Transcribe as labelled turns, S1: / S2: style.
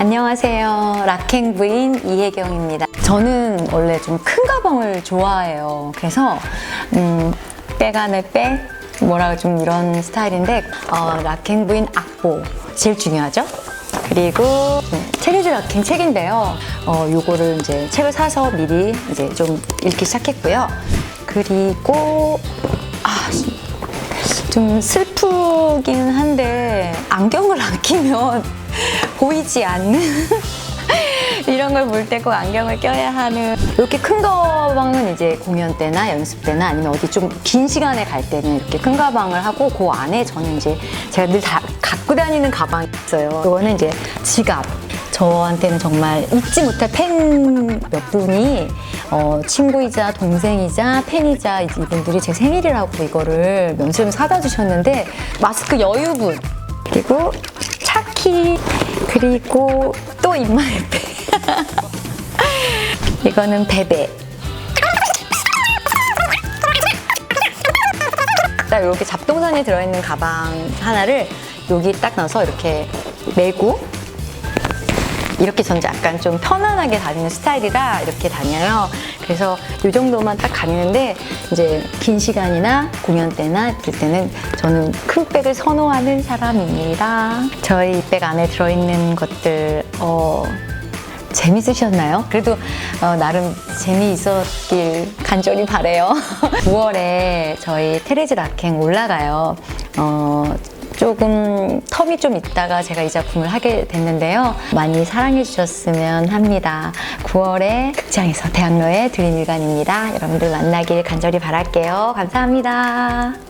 S1: 안녕하세요. 락행 부인 이혜경입니다. 저는 원래 좀 큰 가방을 좋아해요. 그래서 음, 백 안에 백 뭐라 좀 이런 스타일인데 어, 락행 부인 악보 제일 중요하죠. 그리고 네, 체리즈 락행 책인데요. 어, 요거를 이제 책을 사서 미리 이제 좀 읽기 시작했고요. 그리고 아, 좀 슬 프긴 한데 안경을 안 끼면 보이지 않는 이런 걸 볼 때 꼭 안경을 껴야 하는 이렇게 큰 가방은 이제 공연 때나 연습 때나 아니면 어디 좀 긴 시간에 갈 때는 이렇게 큰 가방을 하고 그 안에 저는 이제 제가 늘 다 갖고 다니는 가방이 있어요. 이거는 이제 지갑. 저한테는 정말 잊지 못할 팬 몇 분이 어, 친구이자 동생이자 팬이자 이분들이 제 생일이라고 이거를 면세점 사다 주셨는데 마스크 여유분. 그리고 차키 그리고 또 입마에페 이거는 베베. 딱 이렇게 잡동선이 들어있는 가방 하나를 여기 딱 넣어서 이렇게 메고 이렇게 전 약간 좀 편안하게 다니는 스타일이라 이렇게 다녀요. 그래서 이 정도만 딱 다니는데 이제 긴 시간이나 공연 때나 이럴 때는 저는 큰 백을 선호하는 사람입니다. 저희 백 안에 들어있는 것들 어, 재밌으셨나요? 그래도 어, 나름 재미있었길 간절히 바래요. 9월에 저희 테레즈 락행 올라가요. 어, 조금 텀이 좀 있다가 제가 이 작품을 하게 됐는데요. 많이 사랑해 주셨으면 합니다. 9월에 극장에서 대학로의 드림일관입니다. 여러분들 만나길 간절히 바랄게요. 감사합니다.